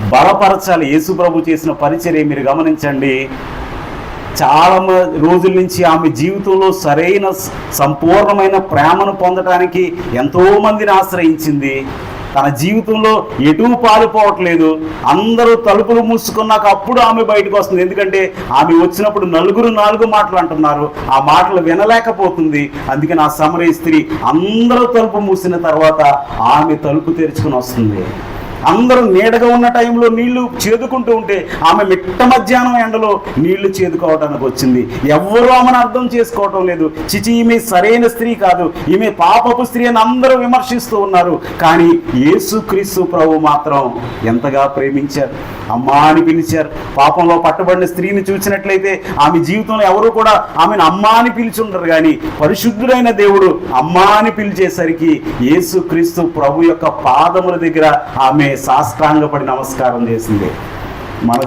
బలపరచాలి. యేసుప్రభు చేసిన పరిచర్య మీరు గమనించండి. చాలా రోజుల నుంచి ఆమె జీవితంలో సరైన సంపూర్ణమైన ప్రేమను పొందడానికి ఎంతోమందిని ఆశ్రయించింది. తన జీవితంలో ఎటు పాలుపోవట్లేదు అందరూ తలుపులు మూసుకున్నాక అప్పుడు ఆమె బయటకు వస్తుంది. ఎందుకంటే ఆమె వచ్చినప్పుడు నలుగురు నాలుగు మాటలు అంటున్నారు. ఆ మాటలు వినలేకపోతుంది. అందుకని ఆ సమరయ స్త్రీ అందరూ తలుపు మూసిన తర్వాత ఆమె తలుపు తెరుచుకుని వస్తుంది. అందరూ నీడగా ఉన్న టైంలో నీళ్ళు చేదుకుంటూ ఉంటే ఆమె మిట్ట మధ్యాహ్నం ఎండలో నీళ్ళు చేదుకోవడానికి వచ్చింది. ఎవ్వరూ ఆమెను అర్థం చేసుకోవటం లేదు. చిచి ఈమె సరైన స్త్రీ కాదు. ఈమె పాపపు స్త్రీ అని అందరూ విమర్శిస్తూ ఉన్నారు. కానీ యేసుక్రీస్తు ప్రభు మాత్రం ఎంతగా ప్రేమించారు? అమ్మా అని పిలిచారు. పాపంలో పట్టబడిన స్త్రీని చూసినట్లయితే ఆమె జీవితంలో ఎవరు కూడా ఆమెను అమ్మా అని పిలిచి ఉండరు కానీ పరిశుద్ధుడైన దేవుడు అమ్మా అని పిలిచేసరికి యేసుక్రీస్తు ప్రభు యొక్క పాదముల దగ్గర ఆమె సాష్టాంగపడి నమస్కారం చేసింది. మన